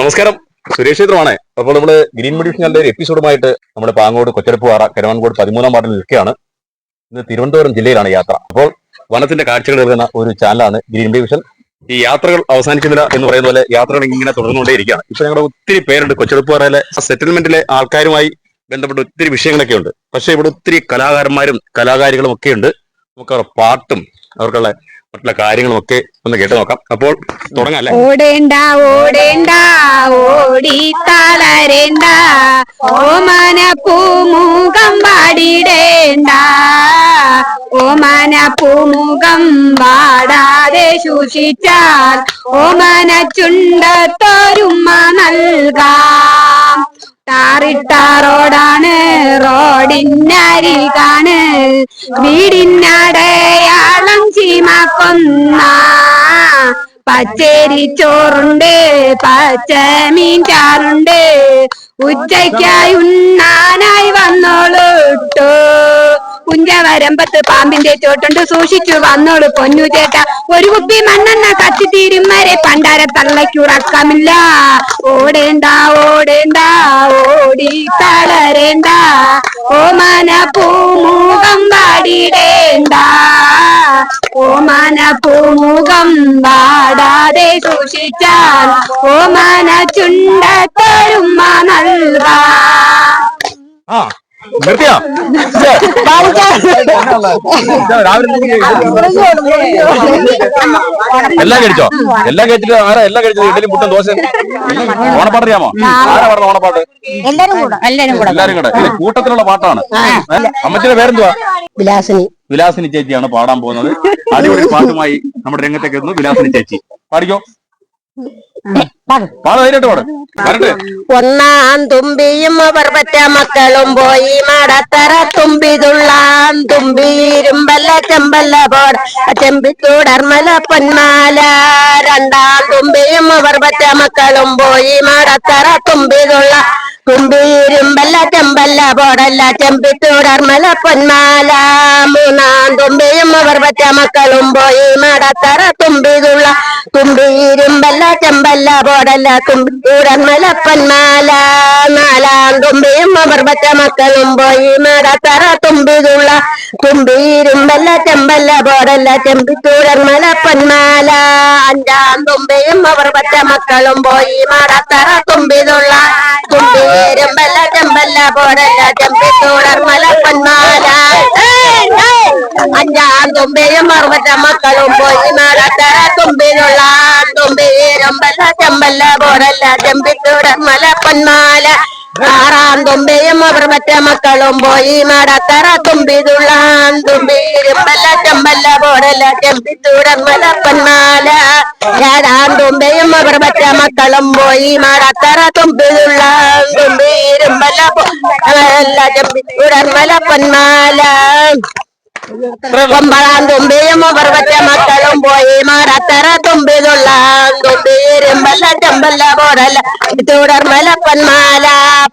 നമസ്കാരം. സുരേഷ് ചിത്രമാണ് അപ്പോൾ നമ്മൾ ഗ്രീൻ മെഡിഷൻ ചാനലിന്റെ ഒരു എപ്പിസോഡുമായിട്ട് നമ്മൾ പാങ്ങോട് കൊച്ചരപ്പുപാറ കരവാൻകോട് പതിമൂന്നാം വാർഡിൽ നിൽക്കുകയാണ്. ഇന്ന് തിരുവനന്തപുരം ജില്ലയിലാണ് യാത്ര. അപ്പോൾ വനത്തിന്റെ കാഴ്ചകൾ നൽകുന്ന ഒരു ചാനലാണ് ഗ്രീൻ ഡിവിഷൻ ഈ യാത്രകൾ അവസാനിക്കുന്നില്ല എന്ന് പറയുന്ന പോലെ യാത്രകൾ ഇങ്ങനെ തുടർന്നുകൊണ്ടേയിരിക്കുകയാണ്. ഇപ്പൊ ഞങ്ങളുടെ ഒത്തിരി പേരുണ്ട്. കൊച്ചെടുപ്പ് പാറയിലെ സെറ്റിൽമെന്റിലെ ആൾക്കാരുമായി ബന്ധപ്പെട്ട ഒത്തിരി വിഷയങ്ങളൊക്കെ ഉണ്ട്. പക്ഷെ ഇവിടെ ഒത്തിരി കലാകാരന്മാരും കലാകാരികളും ഒക്കെ ഉണ്ട് നമുക്ക് അവരുടെ പാട്ടും അവർക്കുള്ള മറ്റുള്ള കാര്യങ്ങളൊക്കെ ഒന്ന് കേട്ട് നോക്കാം. അപ്പോൾ തുടങ്ങാം അല്ലേ? ഓടേണ്ട ഓടേണ്ട ഓടി തളരേണ്ട ഓമന പൂമുഖം പാടിടേണ്ട ഓമന പൂമുഖം പാടാതെ സൂക്ഷിച്ചാൽ ഓമന ചുണ്ടത്തൊരുമ നൽകാം. ടാറിട്ട റോഡാണ് റോഡിനരികാണ് വീടിനടയാളം കൊന്ന. പച്ചരി ചോറുണ്ട് പച്ചമീൻ ചാറുണ്ട്. ഉച്ചയ്ക്കായി ഉണ്ണാനായി വന്നോളൂട്ടോ. കുഞ്ചവരമ്പത്ത് പാമ്പിന്റെ ചോട്ടുണ്ട് സൂക്ഷിച്ചു വന്നോളൂ പൊന്നു ചേട്ട. ഒരു കുപ്പി മണ്ണെണ്ണ കത്തി തീരും വരെ പണ്ടാര തള്ളയ്ക്കുറക്കമില്ല. ഓടേണ്ട ഓടേണ്ട ഓടി തളരേണ്ട. ഓമന പൂമുഖം പാടിടേണ്ട ഓമന പൂമുഖം പാടാതെ സൂക്ഷിച്ചാൽ ഓമന ചുണ്ടത്തൊരുമ നൽകാം നിർത്തിയോ? എല്ലാം കഴിച്ചോ? എല്ലാം കഴിച്ചിട്ട് ആരാ എല്ലാം കഴിച്ചത്? ഇഡലി പുട്ടും ദോശ ഓണപ്പാട്ട് അറിയാമോ ആരാ പറഞ്ഞ ഓണപ്പാട്ട്? എല്ലാരും കൂടെ. എല്ലാരും കൂടെ. എല്ലാരും കൂടെ. കൂട്ടത്തിലുള്ള പാട്ടാണ്? അമ്മച്ചിയുടെ പേരെന്തുവാ? വിലാസിനി. വിലാസിനി ചേച്ചിയാണ് പാടാൻ പോകുന്നത്. അടിപൊളി പാട്ടുമായി നമ്മുടെ രംഗത്തേക്ക് എത്തുന്നു വിലാസിനി ചേച്ചി. പാടിക്കോ? ഒന്നാം തുമ്പിയും അവർ പറ്റ മക്കളും പോയി മടത്തറ തുമ്പിതുള്ളാൻ തുമ്പിരുമ്പല്ല ചെമ്പല്ല പോട. ചെമ്പിത്തൂടർമല പൊന്മാല. രണ്ടാം തുമ്പിയും അവർ പറ്റ മക്കളും പോയി മടത്തറ തുമ്പിതുള്ള. തുമ്പിരുമ്പല്ല ചെമ്പല്ല പോടല്ല ചെമ്പിത്തൂടർമല പൊന്മാല. മൂന്നാം തുമ്പിയും അവർ പറ്റ മക്കളും പോയി മടത്തറ തുമ്പിതുള്ള. തുമ്പിരുമ്പല്ല ചെമ്പല്ല പോടല്ല തുമ്പിത്തൂടർമല പൊന്മാല. നാലാം തുമ്പിയും അവർ പറ്റ മക്കളും പോയി മടത്തറ തുമ്പിതുള്ള. തുമ്പിരുമ്പല്ല ചെമ്പല്ല പോടല്ല ചെമ്പിത്തൂടർമല പൊന്മാല. അഞ്ചാം തുമ്പിയും അവർ പറ്റ മക്കളും പോയി മടത്തറ തുമ്പിതുള്ള. തുമ്പിരുമ്പല്ല ചെമ്പല്ല പോരല്ല ചെമ്പത്തോടർ പൊന്മാല അഞ്ചാം തുമ്പയും അറുപറ്റ മക്കളും പോയി മടത്തറ തുമ്പിലുള്ള തുമ്പേരമ്പല്ല ചെമ്പല്ല പോരല്ല ചെമ്പിത്തൂടർമല പൊന്മാല ആറാം തുമ്പിയും അവർ മറ്റേ മക്കളും പോയി മടത്തറ തുമ്പിതുള്ള തുമ്പിരുമ്പല്ല ചെമ്പല്ല പോടല്ല ചെമ്പിത്തൂടർമല പൊന്മാല ഏഴാം തുമ്പിയും അവർ മറ്റേ മക്കളും പോയി മടത്തറ തുമ്പിതുള്ള തുമ്പിരുമ്പല്ല പോടല്ല ചെമ്പിത്തൂടർമല ഒമ്പതാം തുമ്പിയും അവർ മക്കളും പോയി മാറത്തറ തുമ്പിതുള്ള തുമ്പിരുമ്പല്ല ചെമ്പല്ല പോടല്ല തുടർമല പൊന്മാല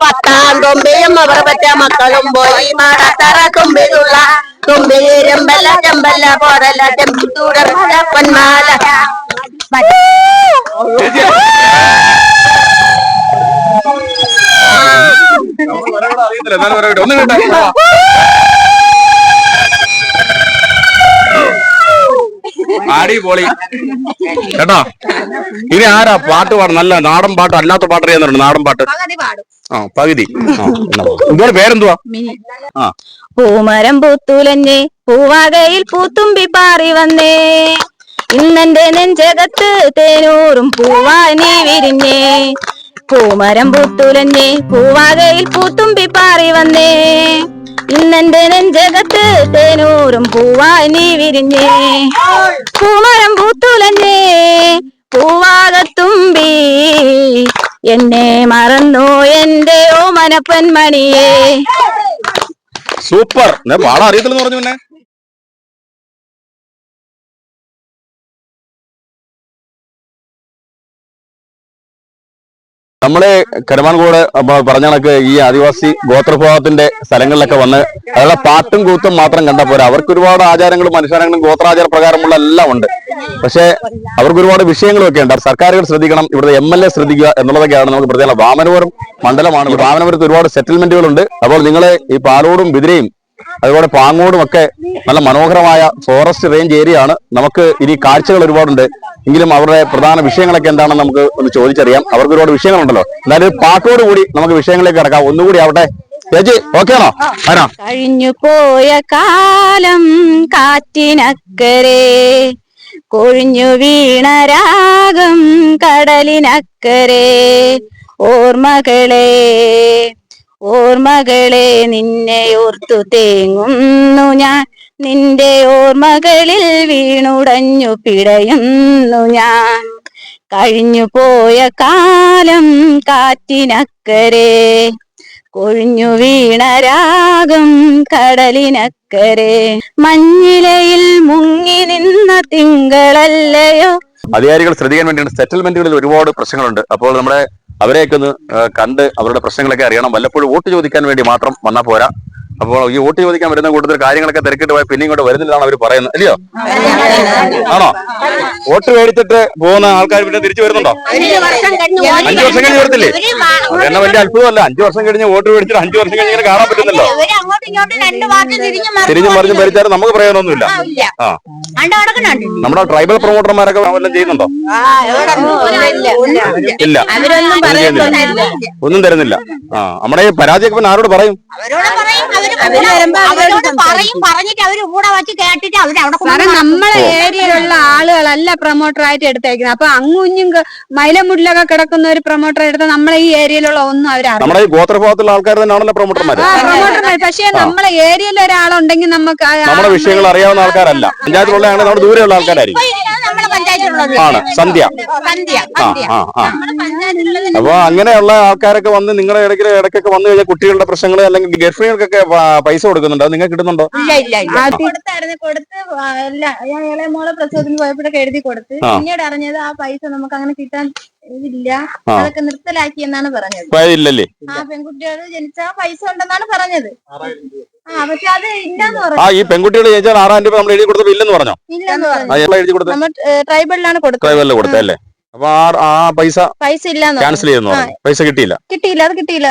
പത്താം തുമ്പിയും അവർ മക്കളും പോയി മാറത്തറ തുമ്പിതുള്ള തുമ്പിരുമ്പല്ല ചെമ്പല്ല പോടല്ല ചെമ്പി തുടർമല പൊന്മാല ചേച്ചി നമുക്ക് വരവിടെ അറിയത്തില്ല എന്നാലും ഒന്നും ഒന്ന് കേട്ടോ അടിപൊളി കേട്ടോ? ഇനി ആരാ പാട്ട് പാടും നല്ല നാടൻ പാട്ട് അല്ലാത്ത പാട്ട് അറിയാന്നുണ്ട് നാടൻ പാട്ട്. ആ പകുതി. ഇതുപോലെ പേരെന്തുവാ? ആ. പൂമരം പൂത്തുലഞ്ഞേ പൂവാകയിൽ പൂത്തുമ്പി പാറി വന്നേ. ഇന്നെന്റെ നെഞ്ചകത്ത് തേനൂറും പൂവാ നീ വിരിഞ്ഞേ. പൂമരം പൂത്തുലഞ്ഞേ പൂവാകയിൽ പൂത്തുമ്പി പാറി വന്നേ. ഇന്നെന്റെ നെഞ്ചകത്ത് തേനൂറും പൂവായി നീ വിരിഞ്ഞേ. പൂമരം പൂത്തുലഞ്ഞേ പൂവാകത്തുമ്പി എന്നെ മറന്നു എന്റെ ഓ മനപ്പൻമണിയേ സൂപ്പർ. പാടാ അറിയത്തില്ലെന്ന് പറഞ്ഞു പിന്നെ. നമ്മൾ കരുമാൻകോട് പറഞ്ഞ കണക്ക് ഈ ആദിവാസി ഗോത്രവിഭാഗത്തിന്റെ സ്ഥലങ്ങളിലൊക്കെ വന്ന് അയാളെ പാട്ടും കൂത്തും മാത്രം കണ്ടാൽ പോരാ. അവർക്ക് ഒരുപാട് ആചാരങ്ങളും അനുഷ്ഠാനങ്ങളും ഗോത്രാചാര പ്രകാരമുള്ള എല്ലാം ഉണ്ട്. പക്ഷേ അവർക്ക് ഒരുപാട് വിഷയങ്ങളൊക്കെ ഉണ്ട്. സർക്കാരുകൾ ശ്രദ്ധിക്കണം ഇവിടുത്തെ എം എൽ എ ശ്രദ്ധിക്കുക എന്നുള്ളതൊക്കെയാണ് നമുക്ക് പ്രത്യേക വാമനപുരം മണ്ഡലമാണ്. വാമനപുരത്ത് ഒരുപാട് സെറ്റിൽമെന്റുകളുണ്ട് അപ്പോൾ നിങ്ങളെ ഈ പാലോടും ബിദിരയും അതുപോലെ പാങ്ങോടും ഒക്കെ നല്ല മനോഹരമായ ഫോറസ്റ്റ് റേഞ്ച് ഏരിയ ആണ്. നമുക്ക് ഇനി കാഴ്ചകൾ ഒരുപാടുണ്ട്. എങ്കിലും അവരുടെ പ്രധാന വിഷയങ്ങളൊക്കെ എന്താണെന്ന് നമുക്ക് ഒന്ന് ചോദിച്ചറിയാം. അവർക്ക് ഒരുപാട് വിഷയങ്ങളുണ്ടല്ലോ. എന്നാലും പാട്ടോട് കൂടി നമുക്ക് വിഷയങ്ങളിലേക്ക് കിടക്കാം. ഒന്നുകൂടി ആവട്ടെ. ചേച്ചി ഓക്കെ ആണോ? ആരാ? കഴിഞ്ഞു പോയ കാലം കാറ്റിനക്കരെ. കൊഴിഞ്ഞു വീണ രാഗം കടലിനക്കരെ. ഓർമ്മകളെ ഓർമ്മകളെ നിന്നെ ഓർത്തു തേങ്ങുന്നു ഞാൻ. നിന്റെ ഓർമ്മകളിൽ വീണുടഞ്ഞു പിടയുന്നു ഞാൻ. കഴിഞ്ഞു പോയ കാലം കാറ്റിനക്കരെ. കൊഴിഞ്ഞു വീണ രാഗം കടലിനക്കരെ. മഞ്ഞിലയിൽ മുങ്ങി നിന്ന തിങ്കളല്ലയോ? അധികാരികൾ ശ്രദ്ധിക്കാൻ വേണ്ടിയാണ് സെറ്റിൽമെന്റുകളിൽ ഒരുപാട് പ്രശ്നങ്ങളുണ്ട്. അപ്പോൾ നമ്മുടെ അവരെയൊക്കെ ഒന്ന് കണ്ട് അവരുടെ പ്രശ്നങ്ങളൊക്കെ അറിയണം. വല്ലപ്പോഴും വോട്ട് ചോദിക്കാൻ വേണ്ടി മാത്രം വന്നാൽ പോരാ. അപ്പോൾ ഈ വോട്ട് ചോദിക്കാൻ വരുന്ന കൂട്ടത്തിൽ കാര്യങ്ങളൊക്കെ തിരക്കിട്ട് പോയാൽ പിന്നെ ഇങ്ങോട്ട് വരുന്നില്ലാണ് അവർ പറയുന്നത്. അല്ലയോ ആണോ? വോട്ട് മേടിച്ചിട്ട് പോകുന്ന ആൾക്കാർ പിന്നെ തിരിച്ചു വരുന്നുണ്ടോ? അഞ്ചു വർഷം കഴിഞ്ഞ് വരത്തില്ലേ? അതെന്നെ തന്നെ വലിയ അത്ഭുതമല്ല. അഞ്ചു വർഷം കഴിഞ്ഞ് വോട്ട് മേടിച്ചിട്ട് അഞ്ചു വർഷം കഴിഞ്ഞ് കാണാൻ വാക്ക് തിരിഞ്ഞു മറിഞ്ഞും ഭരിച്ചാലും നമുക്ക് പ്രയോജനമൊന്നുമില്ല. നമ്മുടെ ട്രൈബൽ പ്രൊമോട്ടർമാരൊക്കെ വല്ലതും ചെയ്യുന്നുണ്ടോ? ഇല്ല. ഒന്നും തരുന്നില്ല. ആ. നമ്മുടെ ഈ പിന്നെ ആരോട് പറയും? അവരോട് പറയും പറഞ്ഞിട്ട് അവർ കൂടെ വച്ച് കേട്ടിട്ട് അവർ അവിടെ സാറേ നമ്മളെ ഏരിയയിലുള്ള ആളുകളല്ല പ്രൊമോട്ടർ ആയിട്ട് എടുത്തേക്കുന്നത്. അപ്പൊ അങ്ങുഞ്ഞും മൈലമുടിലൊക്കെ കിടക്കുന്ന ഒരു പ്രൊമോട്ടർ എടുത്ത നമ്മളെ ഈ ഏരിയയിലുള്ള ഒന്നും അവരറിയാം നമ്മുടെ ഈ ഗോത്രഭാഗത്തുള്ള ആൾക്കാർ തന്നെയാണല്ലോ പ്രൊമോട്ടർമാർ പ്രൊമോട്ടർ പക്ഷേ നമ്മളെ ഏരിയയിൽ ഒരാളുണ്ടെങ്കിൽ നമുക്ക് നമ്മുടെ വിഷയങ്ങൾ അറിയാവുന്ന ആൾക്കാരല്ല. പഞ്ചായത്തിലുള്ള നമ്മുടെ ദൂരെയുള്ള ആൾക്കാരായിരിക്കും. ആണ് സന്ധ്യ. അപ്പൊ അങ്ങനെയുള്ള ആൾക്കാരൊക്കെ വന്ന് നിങ്ങളുടെ ഇടയ്ക്ക് ഇടയ്ക്കൊക്കെ വന്നു കഴിഞ്ഞാൽ കുട്ടികളുടെ പ്രശ്നങ്ങൾ അല്ലെങ്കിൽ ഗർഭിണികൾക്കൊക്കെ പൈസ കൊടുക്കുന്നുണ്ടോ? നിങ്ങൾ നിങ്ങൾക്ക് കിട്ടുന്നുണ്ടോ? ഇല്ല ഇല്ല ഇല്ല. കൊടുത്തായിരുന്നു. കൊടുത്ത് അല്ല ഞാൻ ഇളയ മോളെ പ്രസവത്തിന് പോയപ്പോഴൊക്കെ എഴുതി കൊടുത്ത്. പിന്നീട് അറിഞ്ഞത് ആ പൈസ നമുക്ക് അങ്ങനെ കിട്ടാൻ ഇല്ല. അതൊക്കെ നിർത്തലാക്കി എന്നാണ് പറഞ്ഞത്. ഇല്ലല്ലേ? ആ പെൺകുട്ടികൾ ജനിച്ചാ പൈസ ഉണ്ടെന്നാണ് പറഞ്ഞത്. ആ പക്ഷെ അത് ഇല്ലെന്ന് ആ പറഞ്ഞു. ഈ പെൺകുട്ടികൾ ചോദിച്ചാൽ ആറായിരം രൂപ നമ്മൾ എഴുതി കൊടുത്തപ്പോൾ ഇല്ലെന്ന് പറഞ്ഞോ? ഇല്ലെന്ന് പറഞ്ഞു. എഴുതി കൊടുത്തത് നമ്മൾ ട്രൈബലിലാണ് കൊടുത്തത്. ട്രൈബലിൽ കൊടുത്തല്ലേ അപ്പൊ ആ പൈസ പൈസ പറഞ്ഞു. ക്യാൻസൽ ചെയ്യുന്നു പൈസ കിട്ടിയില്ല? കിട്ടിയില്ല അത് കിട്ടിയില്ല.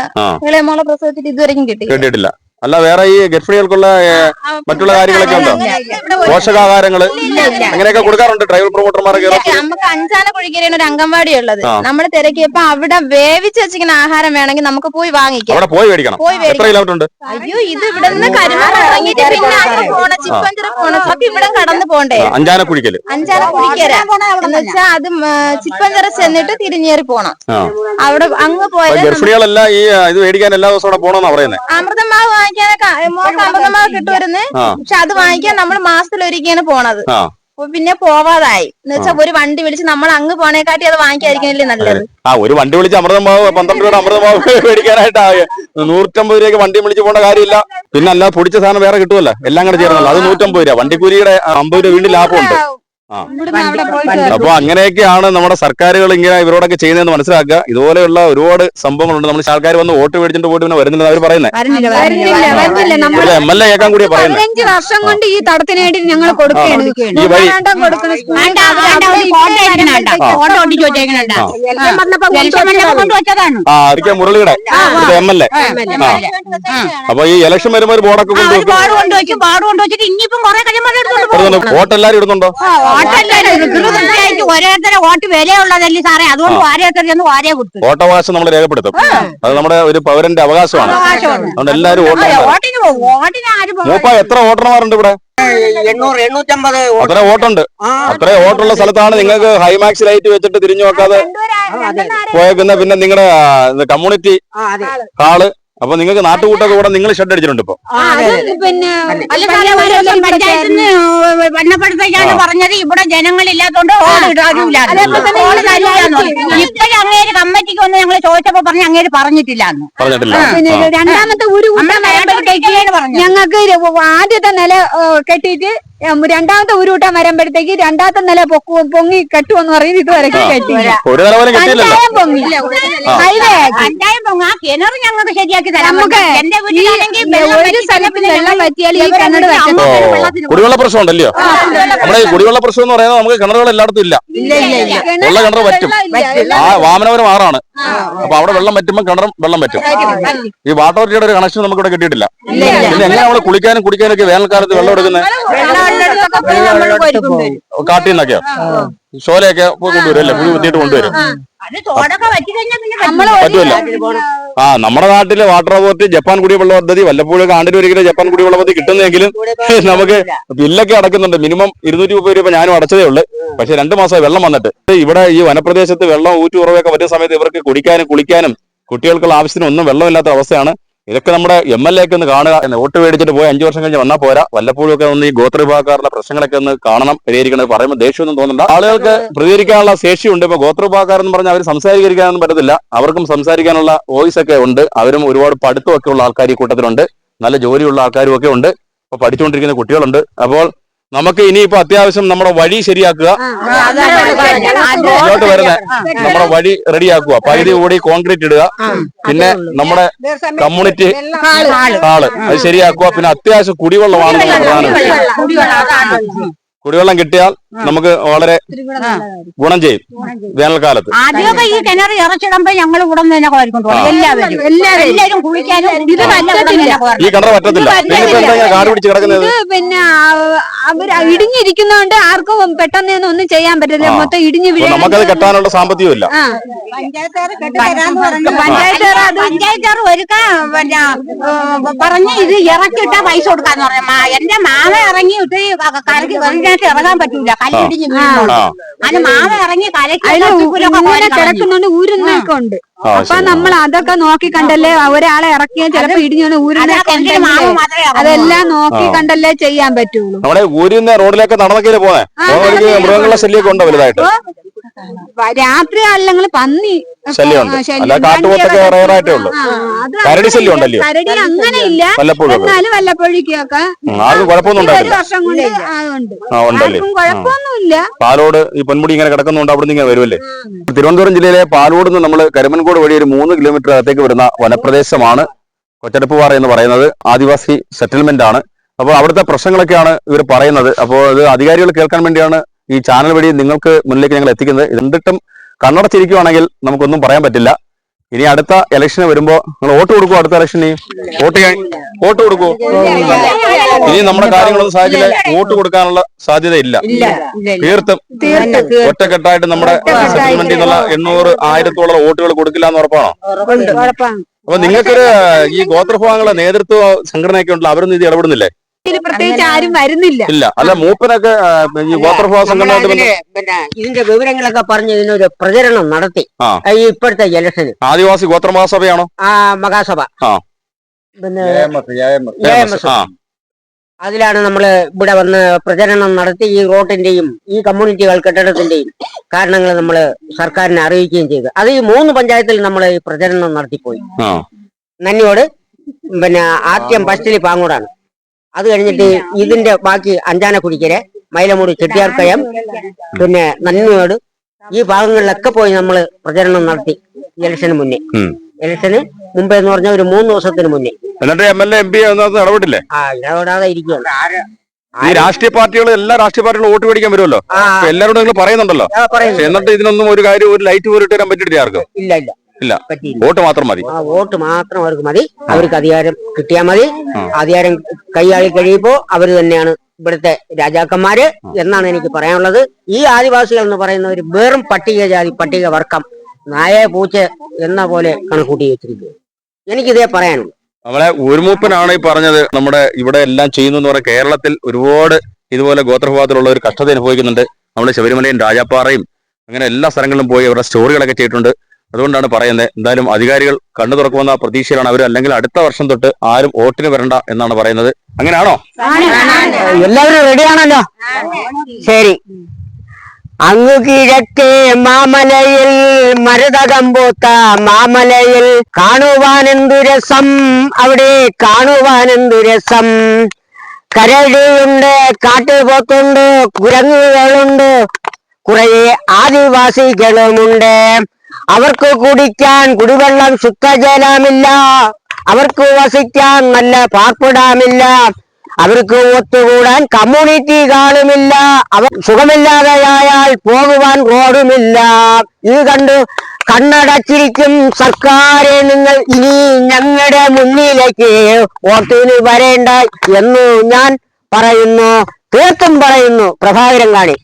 മോളെ പ്രസവത്തിൽ ഇതുവരെയും കിട്ടിയില്ല. കിട്ടിയിട്ടില്ല. അല്ല വേറെ ഈ ഗർഭിണികൾക്കുള്ള മറ്റുള്ള കാര്യങ്ങളൊക്കെ ഉണ്ടോ? പോഷകാഹാരങ്ങൾ അങ്ങനെയൊക്കെ കൊടുക്കാറുണ്ട് ട്രൈബൽ പ്രൊമോട്ടർമാരൊക്കെ ഇതൊക്കെ നമുക്ക് അഞ്ചാന കുഴിക്കരയാണ് ഒരു അംഗൻവാടി ഉള്ളത്. നമ്മൾ തിരക്കിയപ്പോ അവിടെ വേവിച്ച് വെച്ചിരിക്കുന്ന ആഹാരം വേണമെങ്കിൽ നമുക്ക് പോയി വാങ്ങിക്കാം. അവിടെ പോയി മേടിക്കണം. എത്ര കിലോമീറ്റർ ഉണ്ട്? അയ്യോ ഇത് ഇവിടെ നിന്ന് കരുമാറ ഇറങ്ങിയിട്ട് പിന്നെ പോണ ചിപ്പഞ്ചിറ പോണ നമുക്ക് ഇവിടെ കടന്നു പോണ്ടേ? അഞ്ചാനക്കുഴിക്കൽ അഞ്ചാന കുഴിക്കര. എന്ന് വെച്ചാ അത് ചിപ്പഞ്ചിറ ചെന്നിട്ട് തിരിഞ്ഞേറി പോണം. അവിടെ അങ്ങ് പോയ പോയാൽ ഗർഭിണികളെല്ലാം ഈ ഇത് മേടിക്കാൻ എല്ലാ ദിവസവും അവിടെ പോണെന്നാ പറയുന്നത് അമൃതമാവ് വാങ്ങിക്കാനൊക്കെ മോക്ക് കിട്ടുമായിരുന്നു പക്ഷെ അത് വാങ്ങിക്കാൻ നമ്മൾ മാസത്തിലൊരിക്കലാണ് പോണത്. പിന്നെ പോവാതായി. എന്ന് വെച്ചാൽ ഒരു വണ്ടി വിളിച്ച് നമ്മൾ അങ്ങ് പോണേക്കാട്ടി അത് വാങ്ങിക്കാതിരിക്കണല്ലേ നല്ലത്? ആ ഒരു വണ്ടി വിളിച്ച് അമൃതമാവ് പന്ത്രണ്ട് രൂപ അമൃതമാവ് മേടിക്കാനായിട്ട്. നൂറ്റമ്പത് രൂപയ്ക്ക് വണ്ടി വിളിച്ച് പോകേണ്ട കാര്യമില്ല. പിന്നെ അല്ല പൊടിച്ച സാധനം വേറെ കിട്ടുമല്ലോ എല്ലാം കൂടെ ചേർന്നല്ലോ. അത് നൂറ്റമ്പത് രൂപ. വണ്ടിക്കൂലിയുടെ അമ്പത് രൂപ വീണ്ടും ലാഭമുണ്ട്. അപ്പൊ അങ്ങനെയൊക്കെയാണ് നമ്മുടെ സർക്കാരുകൾ ഇങ്ങനെ ഇവരോടൊക്കെ ചെയ്യുന്നതെന്ന് മനസ്സിലാക്കുക. ഇതുപോലെയുള്ള ഒരുപാട് സംഭവങ്ങളുണ്ട്. നമ്മൾ ആൾക്കാർ വന്ന് വോട്ട് മേടിച്ചിട്ട് പോയിട്ട് പിന്നെ വരുന്നില്ല അവർ പറയുന്നത് എം എൽ എ കേൾക്കാൻ കൂടിയാ പറയുന്നത് വർഷം കൊണ്ട് ഈ തടത്തിന് വേണ്ടി ഞങ്ങൾ കൊടുക്കുകയാണ് മുരളിയുടെ. M L A. അപ്പൊ ഈ ഇലക്ഷൻ വരുമ്പോ ഒരു ബോർഡൊക്കെ കൊണ്ടുവെക്കും. വോട്ട് എല്ലാരും ഇടുന്നുണ്ടോ? തീർച്ചയായിട്ടും ഓരോരുത്തരെ വോട്ട് വിലയുള്ളതല്ലേ സാറേ? അതുകൊണ്ട് കൊടുത്തു വോട്ടവകാശം നമ്മൾ രേഖപ്പെടുത്തും. അത് നമ്മുടെ ഒരു പൗരന്റെ അവകാശമാണ്. അതുകൊണ്ട് എല്ലാരും മൂപ്പ എത്ര വോട്ടർമാരുണ്ട് ഇവിടെ? അത്ര വോട്ടുണ്ട്? അത്ര വോട്ടുള്ള സ്ഥലത്താണ് നിങ്ങൾക്ക് ഹൈമാക്സ് ലൈറ്റ് വെച്ചിട്ട് തിരിഞ്ഞു നോക്കാതെ പോയേക്കുന്ന പിന്നെ നിങ്ങളുടെ കമ്മ്യൂണിറ്റി ഹാൾ. അപ്പൊ നിങ്ങൾക്ക് നാട്ടുകൂട്ടൊക്കെ കൂടെ നിങ്ങൾ ഷെഡ് അടിച്ചിട്ടുണ്ട് ഇപ്പൊ. പിന്നെ ബന്ധപ്പെടുത്തേക്കാണ് പറഞ്ഞത്. ഇവിടെ ജനങ്ങളില്ലാത്തോണ്ട് ഇപ്പഴും അങ്ങേര് കമ്മിറ്റിക്ക് വന്ന് ഞങ്ങൾ ചോദിച്ചപ്പോ പറഞ്ഞ് അങ്ങേര് പറഞ്ഞിട്ടില്ല. പറഞ്ഞിട്ടില്ല രണ്ടാമത്തെ ഒരു ഞങ്ങൾക്ക് ആദ്യത്തെ നില കെട്ടിട്ട് കെട്ടിയിട്ട് രണ്ടാമത്തെ ഉരുട്ടാൻ വരുമ്പോഴത്തേക്ക് രണ്ടാമത്തെ നില പൊക്കു പൊങ്ങി കെട്ടുമെന്ന് പറയുന്നത് ഇതുവരെ കെട്ടിയില്ല പൊങ്ങി. ഹൈവേ പൊങ്ങ. ആ കിണർ ഞങ്ങൾക്ക് ശരിയാക്കി തരാം നമുക്ക് വെള്ളം ഒരു വറ്റി വെള്ളം ഞങ്ങൾ പറ്റിയാൽ ഈ കിണർ കുടിവെള്ള പ്രശ്നം ഉണ്ടല്ലോ നമ്മുടെ ഈ കുടിവെള്ള പ്രശ്നം എന്ന് പറയുന്നത് നമുക്ക് കിണറുകൾ എല്ലായിടത്തും ഇല്ല. ഉള്ള കിണർ പറ്റും ആ വാമനപുരം ആറാണ്. അപ്പൊ അവിടെ വെള്ളം പറ്റുമ്പോൾ കിണറും വെള്ളം പറ്റും ഈ വാട്ടർ അതോറിറ്റിയുടെ ഒരു കണക്ഷൻ നമുക്ക് ഇവിടെ കിട്ടിയിട്ടില്ല പിന്നെ എങ്ങനെ നമ്മൾ കുളിക്കാനും കുടിക്കാനും ഒക്കെ വേനൽക്കാലത്ത് വെള്ളം എടുക്കുന്നത്? കാട്ടിൽ നിന്നൊക്കെയോ ഷോലയൊക്കെ കൊണ്ടുവരും അല്ലേ കുഴി കുത്തിയിട്ട് കൊണ്ടുവരും. അത് തോടൊക്കെ വറ്റി കഴിഞ്ഞാൽ പിന്നെ നമ്മൾ ആ. നമ്മുടെ നാട്ടിലെ വാട്ടർ അതോറിറ്റി ജപ്പാൻ കുടിവെള്ള പദ്ധതി വല്ലപ്പോഴും കാണ്ടിൽ ഒരിക്കലും ജപ്പാൻ കുടിവെള്ള പദ്ധതി കിട്ടുന്നെങ്കിലും നമുക്ക് ബില്ലൊക്കെ അടക്കുന്നുണ്ട്. മിനിമം ഇരുന്നൂറ്റി മുപ്പത് രൂപ ഞാനും അടച്ചതേ ഉള്ളു. പക്ഷെ രണ്ടു മാസമായി വെള്ളം വന്നിട്ട്. ഇവിടെ ഈ വനപ്രദേശത്ത് വെള്ളം ഊറ്റുറവൊക്കെ വരുന്ന സമയത്ത് ഇവർക്ക് കുടിക്കാനും കുളിക്കാനും കുട്ടികൾക്കുള്ള ആവശ്യത്തിന് ഒന്നും വെള്ളമില്ലാത്ത അവസ്ഥയാണ്. ഇതൊക്കെ നമ്മുടെ എം എൽ എ ഒക്കെ ഒന്ന് കാണുക എന്ന് വോട്ട് മേടിച്ചിട്ട് പോയി അഞ്ചു വർഷം കഴിഞ്ഞ് വന്നാൽ പോരാ. വല്ലപ്പോഴും ഒക്കെ ഒന്ന് ഈ ഗോത്രവിഭാഗക്കാരുടെ പ്രശ്നങ്ങളൊക്കെ ഒന്ന് കാണണം പരിഹരിക്കണം എന്ന് പറയുമ്പോൾ ദേഷ്യമൊന്നും തോന്നണ്ട. ആളുകൾക്ക് പ്രതികരിക്കാനുള്ള ശേഷിയുണ്ട്. ഇപ്പൊ ഗോത്രവിഭാഗക്കാരെന്ന് പറഞ്ഞാൽ അവർ സംസാരിക്കാനൊന്നും പറ്റത്തില്ല. അവർക്കും സംസാരിക്കാനുള്ള വോയിസ് ഒക്കെ ഉണ്ട്. അവരും ഒരുപാട് പഠിത്തമൊക്കെ ഉള്ള ആൾക്കാർ ഈ കൂട്ടത്തിലുണ്ട്. നല്ല ജോലിയുള്ള ആൾക്കാരും ഒക്കെ ഉണ്ട്. ഇപ്പൊ പഠിച്ചുകൊണ്ടിരിക്കുന്ന കുട്ടികളുണ്ട്. അപ്പോൾ നമുക്ക് ഇനിയിപ്പോ അത്യാവശ്യം നമ്മുടെ വഴി ശരിയാക്കുക. ഇങ്ങോട്ട് വരുന്ന. നമ്മുടെ വഴി റെഡിയാക്കുക. പകുതി കൂടി കോൺക്രീറ്റ് ഇടുക. പിന്നെ നമ്മുടെ കമ്മ്യൂണിറ്റി ആൾ അത് ശരിയാക്കുക. പിന്നെ അത്യാവശ്യം കുടിവെള്ളമാണ് പ്രധാനം. കുടിവെള്ളം കിട്ടിയാൽ നമുക്ക് വളരെ ഗുണം ചെയ്യും. വേനൽക്കാലത്ത്. ആദ്യമൊക്കെ ഈ കിണർ ഇറച്ചിടുമ്പോ ഞങ്ങൾ ഇവിടെ തന്നെ കോരിക്കൊണ്ട് എല്ലാവരും. എല്ലാവരും. കുളിക്കാനും ഈ കിണർ പറ്റത്തില്ല. പിന്നെ അവർ ഇടിഞ്ഞിരിക്കുന്നോണ്ട് ആർക്കും പെട്ടെന്ന് ഒന്നും ചെയ്യാൻ പറ്റില്ല മൊത്തം ഇടിഞ്ഞു വീഴാൻ നമുക്കത് കെട്ടാനുള്ള സാമ്പത്തികം ഇല്ല പഞ്ചായത്തുകാർ പഞ്ചായത്തുകാർ ഒരുക്ക പിന്നെ പറഞ്ഞ് ഇത് ഇറക്കിട്ട പൈസ കൊടുക്കാന്ന് പറയാം. എന്റെ മാമ ഇറങ്ങിയിട്ട് ഈ വെറുതെ ഇറങ്ങാൻ പറ്റൂല. കല്ലിടിഞ്ഞ് വീഴുന്നുണ്ട് അതിന് മാമ ഇറങ്ങി. കിടക്കുന്നുണ്ട് ഊരുന്നൊക്കെ ഉണ്ട്. അപ്പൊ നമ്മൾ അതൊക്കെ നോക്കി കണ്ടല്ലേ ഒരാളെ ഇറക്കിയ ചിലപ്പോ ഇടിഞ്ഞു അത് ഊരുന്നൊക്കെ അതെല്ലാം നോക്കി കണ്ടല്ലേ ചെയ്യാൻ പറ്റുള്ളൂ. നമ്മുടെ ഊരിൽ നിന്ന് റോഡിലേക്ക് നടന്നൊക്കെ പോന്നെ? റോഡിലേക്ക് മൃഗങ്ങളുടെ ശല്യമൊക്കെ ഉണ്ടോ വലുതായിട്ട്? രാത്രി അല്ലെങ്കിൽ പന്നി ശല്യമുണ്ട്. അല്ല, കാട്ടുപോത്തൊക്കെ ഉള്ളൂ. ആ, അത് കരടി അങ്ങനെ ശല്യം ഉണ്ടല്ലോ? കരടി അങ്ങനെ ഇല്ല വല്ലപ്പോഴും എന്നാലും വല്ലപ്പോഴേക്കൊക്കെ ആർക്കും കുഴപ്പമൊന്നും പാലോട് ഈ പൊന്മുടി ഇങ്ങനെ കിടക്കുന്നുണ്ട് അവിടെ ഇങ്ങനെ വരുമല്ലേ തിരുവനന്തപുരം ജില്ലയിലെ പാലോട് നിന്ന് നമ്മൾ കരിമൻകോട് വഴി ഒരു മൂന്ന് കിലോമീറ്റർ അകത്തേക്ക് വരുന്ന വനപ്രദേശമാണ് കൊച്ചടപ്പുപാറ എന്ന് പറയുന്നത്. ആദിവാസി സെറ്റിൽമെന്റ് ആണ്. അപ്പോൾ അവിടുത്തെ പ്രശ്നങ്ങളൊക്കെയാണ് ഇവർ പറയുന്നത്. അപ്പോൾ അത് അധികാരികൾ കേൾക്കാൻ വേണ്ടിയാണ് ഈ ചാനൽ വഴി നിങ്ങൾക്ക് മുന്നിലേക്ക് ഞങ്ങൾ എത്തിക്കുന്നത്. എന്നിട്ടും കണ്ണടച്ചിരിക്കുവാണെങ്കിൽ നമുക്കൊന്നും പറയാൻ പറ്റില്ല. ഇനി അടുത്ത ഇലക്ഷന് വരുമ്പോ നിങ്ങൾ വോട്ട് കൊടുക്കുമോ അടുത്ത ഇലക്ഷന് വോട്ട് ചെയ്യാൻ വോട്ട് കൊടുക്കുമോ ഇനി നമ്മുടെ കാര്യങ്ങളൊന്നും സാധിച്ചില്ല. വോട്ട് കൊടുക്കാനുള്ള സാധ്യത ഇല്ല. തീർത്തും ഒറ്റക്കെട്ടായിട്ട് നമ്മുടെ സെറ്റിൽമെന്റിൽ നിന്നുള്ള എണ്ണൂറ് ആയിരത്തോളം വോട്ടുകൾ കൊടുക്കില്ല എന്ന് ഉറപ്പാണോ. അപ്പൊ നിങ്ങൾക്കൊരു ഈ ഗോത്രഭാഗങ്ങളെ നേതൃത്വ സംഘടനയൊക്കെ ഉണ്ടല്ലോ അവരൊന്നും ഇത് ഇടപെടുന്നില്ലേ? ഇതിൽ പ്രത്യേകിച്ച് ആരും വരുന്നില്ല. ഇല്ല. അല്ല മൂപ്പനൊക്കെ ഈ പിന്നെ ഇതിന്റെ വിവരങ്ങളൊക്കെ പറഞ്ഞ് ഇതിനൊരു പ്രചരണം നടത്തി. ആ. ഈ ഇപ്പോഴത്തെ ഇലക്ഷന് ആദിവാസി ഗോത്രമഹാസഭയാണോ? ആ മഹാസഭ. ആ. പിന്നെ ഫേമസ്. ആ. അതിലാണ് നമ്മൾ ഇവിടെ വന്ന് പ്രചരണം നടത്തി ഈ റോഡിന്റെയും ഈ കമ്മ്യൂണിറ്റികൾ കെട്ടിടത്തിന്റെയും കാരണങ്ങൾ നമ്മൾ സർക്കാരിനെ അറിയിക്കുകയും ചെയ്തു. അത് ഈ മൂന്ന് പഞ്ചായത്തിൽ നമ്മൾ ഈ പ്രചരണം നടത്തിപ്പോയി. ആ. നന്ദിയോട് പിന്നെ ആദ്യം ഫസ്റ്റിൽ പാങ്ങോടാണ്. അത് കഴിഞ്ഞിട്ട് ഇതിന്റെ ബാക്കി അഞ്ചാന കുടിക്കരെ മൈലമൂട് ചെട്ടിയാർക്കയം പിന്നെ നന്മയോട് ഈ ഭാഗങ്ങളിലൊക്കെ പോയി നമ്മൾ പ്രചരണം നടത്തി ഇലക്ഷന് മുന്നേ. ഇലക്ഷന് മുമ്പേ എന്ന് പറഞ്ഞ ഒരു മൂന്ന് ദിവസത്തിന് മുന്നേ. എന്നിട്ട് M L A M P ഇടപെട്ടില്ലേ ആ ഇടപെടാതെ ഇരിക്കുകയാണ് ഈ രാഷ്ട്രീയ പാർട്ടികൾ എല്ലാ രാഷ്ട്രീയ പാർട്ടികളും വോട്ട് മേടിക്കാൻ വരുമല്ലോ? എല്ലാവരോടും നിങ്ങൾ പറയുന്നുണ്ടല്ലോ? പറയുന്നു. എന്നിട്ട് ഇതിനൊന്നും ഒരു കാര്യം ഒരു ലൈറ്റ് പോലും ഇട്ട് വരാൻ പറ്റിയിട്ടില്ല ആർക്കും. ഇല്ല ഇല്ല. ഇല്ല. വോട്ട് മാത്രം മതി. ആ വോട്ട് മാത്രം അവർക്ക് മതി. അവർക്ക് അധികാരം കിട്ടിയാൽ മതി. അധികാരം കൈയാളി കഴിയുമ്പോ അവർ തന്നെയാണ് ഇവിടുത്തെ രാജാക്കന്മാര് എന്നാണ് എനിക്ക് പറയാനുള്ളത്. ഈ ആദിവാസികൾ എന്ന് ഒരു വെറും പട്ടികജാതി പട്ടിക വർക്കം നായ പൂച്ച എന്ന പോലെ കണക്കൂട്ടി വെച്ചിരിക്കുക എനിക്കിതേ പറയാനുള്ളൂ. നമ്മളെ ഒരുമൂപ്പനാണ് ഈ പറഞ്ഞത്. നമ്മുടെ ഇവിടെ എല്ലാം ചെയ്യുന്നു എന്ന് പറഞ്ഞ കേരളത്തിൽ ഒരുപാട് ഇതുപോലെ ഗോത്രഭാഗത്തിലുള്ള ഒരു കഷ്ടത അനുഭവിക്കുന്നുണ്ട്. നമ്മുടെ ശബരിമലയും രാജാപ്പാറയും അങ്ങനെ എല്ലാ സ്ഥലങ്ങളിലും പോയി അവരുടെ സ്റ്റോറികളൊക്കെ ചെയ്തിട്ടുണ്ട്. അതുകൊണ്ടാണ് പറയുന്നത് എന്തായാലും അധികാരികൾ കണ്ണു തുറക്കുമെന്ന പ്രതീക്ഷയിലാണ് അവർ അല്ലെങ്കിൽ അടുത്ത വർഷം തൊട്ട് ആരും വോട്ടിന് വരണ്ട എന്നാണ് പറയുന്നത്. അങ്ങനെയാണോ? എല്ലാവരും റെഡിയാണല്ലോ? ശരി. അങ്ങു കിഴക്കേ മാമലയിൽ മരുതകം പൂത്ത മാമലയിൽ കാണുവാനെന്തു രസം? അവിടെ കാണുവാനെന്തു രസം? കരടിയുണ്ട് കാട്ടുപോത്തുണ്ട് കുരങ്ങുകളുണ്ട് കുറെ ആദിവാസികളുമുണ്ട്. അവർക്ക് കുടിക്കാൻ കുടിവെള്ളം ശുദ്ധജലമില്ല. അവർക്ക് വസിക്കാൻ നല്ല പാർപ്പിടമില്ല. അവർക്ക് ഒത്തുകൂടാൻ കമ്മ്യൂണിറ്റി കാണുമില്ല അവർ സുഖമില്ലാതെയായാൽ പോകുവാൻ റോഡുമില്ല. ഇത് കണ്ടു കണ്ണടച്ചിരിക്കും സർക്കാരെ നിങ്ങൾ. ഇനി ഞങ്ങളുടെ മുന്നിലേക്ക് വോട്ടിന് വരേണ്ട എന്ന് ഞാൻ പറയുന്നു. തീർത്തും പറയുന്നു. പ്രഭാകരൻ കാണി.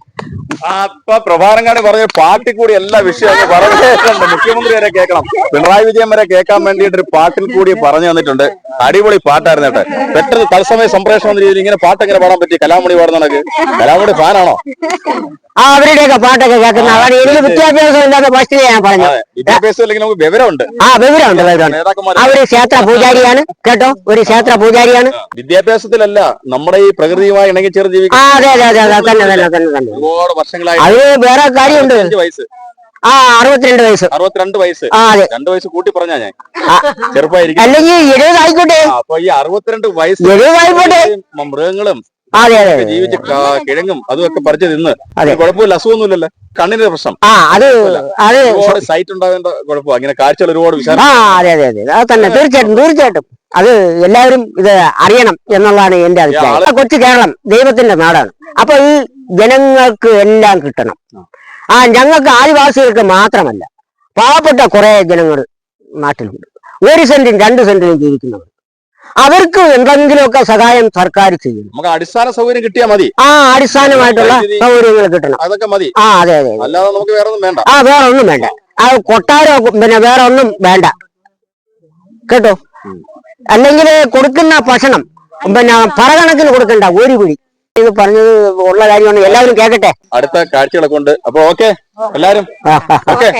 ആ, ഇപ്പൊ പ്രഭാരങ്കാട് പറഞ്ഞ പാട്ടിൽ കൂടി എല്ലാ വിഷയവും പറഞ്ഞു മുഖ്യമന്ത്രി വരെ കേൾക്കണം. പിണറായി വിജയൻ വരെ കേൾക്കാൻ വേണ്ടിയിട്ട് ഒരു പാട്ടിൽ കൂടി പറഞ്ഞു തന്നിട്ടുണ്ട്. അടിപൊളി പാട്ടായിരുന്നു കേട്ടെ. പെട്ടെന്ന് തത്സമയ സംപ്രേഷണം എന്ന രീതിയിൽ ഇങ്ങനെ പാട്ട് എങ്ങനെ പാടാൻ പറ്റി? കലാമണി പാടുന്ന കലാമണി ഫാനാണോ ആ അവരുടെയൊക്കെ പാട്ടൊക്കെ കേൾക്കുന്ന അതാണ് എനിക്ക് വിദ്യാഭ്യാസം ഇല്ലാത്ത ഫസ്റ്റിൽ ഞാൻ പറഞ്ഞു. അതെ വിദ്യാഭ്യാസം ഇല്ലെങ്കിൽ നമുക്ക് വിവരമുണ്ട്. ആ വിവരമുണ്ട് വിവരമുണ്ട്. അവർ ആ ക്ഷേത്ര പൂജാരിയാണ് കേട്ടോ? ഒരു ക്ഷേത്ര പൂജാരിയാണ്. വിദ്യാഭ്യാസത്തിലല്ല നമ്മുടെ ഈ പ്രകൃതിയുമായി ഇണങ്ങിച്ചേർന്ന് ആ ജീവിക്കുന്ന അതെ അതെ അതെ അതെ തന്നെ തന്നെ തന്നെ തന്നെ. ഒരുപാട് വർഷങ്ങളായി അത് വേറെ കാര്യമുണ്ട്. വയസ്സ്. ആ അറുപത്തിരണ്ട് വയസ്സ്. അറുപത്തിരണ്ട് വയസ്സ്. ആ അതെ. രണ്ട് വയസ്സ് കൂട്ടി പറഞ്ഞാ ഞാൻ. ചെറുപ്പായിരിക്കും. ചെറുപ്പമായിരിക്കും അല്ലെങ്കിൽ എഴുപതായിക്കോട്ടെ. ആ, അപ്പൊ ഈ അറുപത്തിരണ്ട് വയസ്സ് എഴുപതായിക്കോട്ടെ. മൃഗങ്ങളും അതെ അതെ. ജീവിച്ച് കിഴങ്ങും അതൊക്കെ പറിച്ചു തിന്ന്. കുഴപ്പമില്ല അസുഖമൊന്നുമില്ലല്ലോ. കണ്ണിന്റെ പ്രശ്നം. ആ അത് സൈറ്റ് ഉണ്ടാകേണ്ട കുഴപ്പം അങ്ങനെ കാഴ്ചകൾ ഒരുപാട് വിശാലം. ആ അതെ അതെ അതെ. അത് തന്നെ. തീർച്ചയായിട്ടും തീർച്ചയായിട്ടും. അത് എല്ലാവരും ഇത് അറിയണം എന്നുള്ളതാണ് എന്റെ അഭിപ്രായം. കൊച്ചു കേരളം ദൈവത്തിന്റെ നാടാണ്. അപ്പൊ ഈ ജനങ്ങൾക്ക് എല്ലാം കിട്ടണം. ആ ഞങ്ങൾക്ക് ആദിവാസികൾക്ക് മാത്രമല്ല. പാവപ്പെട്ട കുറെ ജനങ്ങൾ നാട്ടിലുണ്ട്. ഒരു സെന്റും രണ്ട് സെന്റിലും ജീവിക്കുന്നവർ. അവർക്ക് എന്തെങ്കിലുമൊക്കെ സഹായം സർക്കാർ ചെയ്യും. നമുക്ക് അടിസ്ഥാന സൗകര്യം കിട്ടിയാൽ മതി. ആ അടിസ്ഥാനമായിട്ടുള്ള. സൗകര്യങ്ങൾ കിട്ടണം. അതൊക്കെ മതി. ആ അതെ അതെ. അല്ലാതെ നമുക്ക് വേറെ ഒന്നും വേണ്ട. ആ വേറെ ഒന്നും വേണ്ട. ആ കൊട്ടാരോ പിന്നെ വേറെ ഒന്നും വേണ്ട. കേട്ടോ? അല്ലെങ്കിൽ കൊടുക്കുന്ന ഭക്ഷണം പിന്നെ പറകണക്കിന് കൊടുക്കണ്ട ഒരു പിടി ഇത് പറഞ്ഞത് ഉള്ള കാര്യമാണ്. എല്ലാവരും കേക്കട്ടെ? അടുത്ത കാഴ്ചകളൊക്കെ ഉണ്ട്. അപ്പൊ ഓക്കെ എല്ലാരും. ഓക്കെ